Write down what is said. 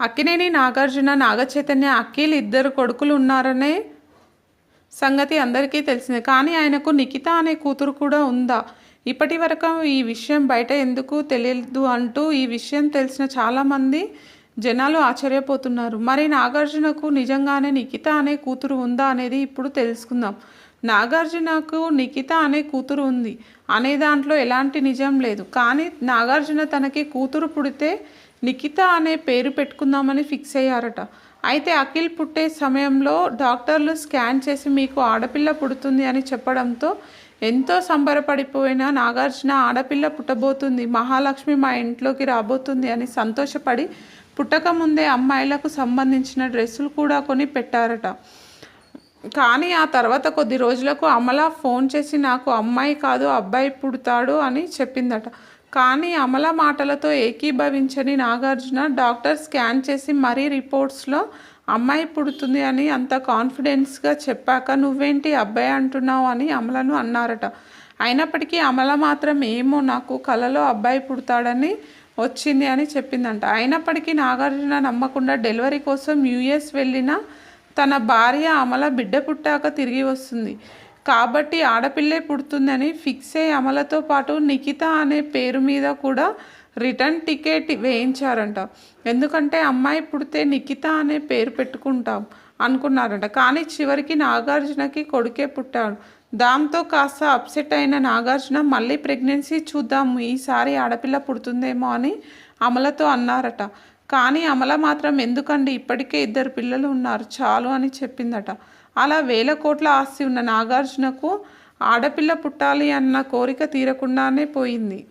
అక్కినేని నాగార్జున నాగచైతన్య అఖిల్ ఇద్దరు కొడుకులు ఉన్నారనే సంగతి అందరికీ తెలిసిందే. కానీ ఆయనకు నిఖిత అనే కూతురు కూడా ఉందా? ఇప్పటి వరకు ఈ విషయం బయట ఎందుకు తెలియదు అంటూ ఈ విషయం తెలిసిన చాలామంది జనాలు ఆశ్చర్యపోతున్నారు. మరి నాగార్జునకు నిజంగానే నిఖిత అనే కూతురు ఉందా అనేది ఇప్పుడు తెలుసుకుందాం. నాగార్జునకు నిఖిత అనే కూతురు ఉంది అనే దాంట్లో ఎలాంటి నిజం లేదు. కానీ నాగార్జున తనకి కూతురు పుడితే నిఖిత అనే పేరు పెట్టుకుందామని ఫిక్స్ అయ్యారట. అయితే అఖిల్ పుట్టే సమయంలో డాక్టర్లు స్కాన్ చేసి మీకు ఆడపిల్ల పుడుతుంది అని చెప్పడంతో ఎంతో సంబరపడిపోయిన నాగార్జున ఆడపిల్ల పుట్టబోతుంది మహాలక్ష్మి మా ఇంట్లోకి రాబోతుంది అని సంతోషపడి పుట్టకముందే అమ్మాయిలకు సంబంధించిన డ్రెస్సులు కూడా కొని పెట్టారట. కానీ ఆ తర్వాత కొద్ది రోజులకు అమల ఫోన్ చేసి నాకు అమ్మాయి కాదు అబ్బాయి పుడతాడు అని చెప్పిందట. కానీ అమల మాటలతో ఏకీభవించని నాగార్జున డాక్టర్ స్కాన్ చేసి మరీ రిపోర్ట్స్లో అమ్మాయి పుడుతుంది అని అంత కాన్ఫిడెన్స్గా చెప్పాక నువ్వేంటి అబ్బాయి అంటున్నావు? అని అమలను అన్నారట. అయినప్పటికీ అమల మాత్రం ఏమో నాకు కలలో అబ్బాయి పుడతాడని వచ్చింది అని చెప్పిందంట. అయినప్పటికీ నాగార్జున నమ్మకుండా డెలివరీ కోసం యూఎస్ వెళ్ళిన తన భార్య అమల బిడ్డ పుట్టాక తిరిగి వస్తుంది. కాబట్టి ఆడపిల్లే పుడుతుందని ఫిక్స్ అయ్యి అమలతో పాటు నిఖిత అనే పేరు మీద కూడా రిటర్న్ టికెట్ వేయించారంట. ఎందుకంటే అమ్మాయి పుడితే నిఖిత అనే పేరు పెట్టుకుంటాం అనుకున్నారంట. కానీ చివరికి నాగార్జునకి కొడుకే పుట్టాడు. దాంతో కాస్త అప్సెట్ అయిన నాగార్జున మళ్ళీ ప్రెగ్నెన్సీ చూద్దాము ఈసారి ఆడపిల్ల పుడుతుందేమో అని అమలతో అన్నారట. కానీ అమల మాత్రం ఎందుకండి ఇప్పటికే ఇద్దరు పిల్లలు ఉన్నారు చాలు అని చెప్పిందట. అలా వేల కోట్ల ఆస్తి ఉన్న నాగార్జునకు ఆడపిల్ల పుట్టాలి అన్న కోరిక తీరకుండానే పోయింది.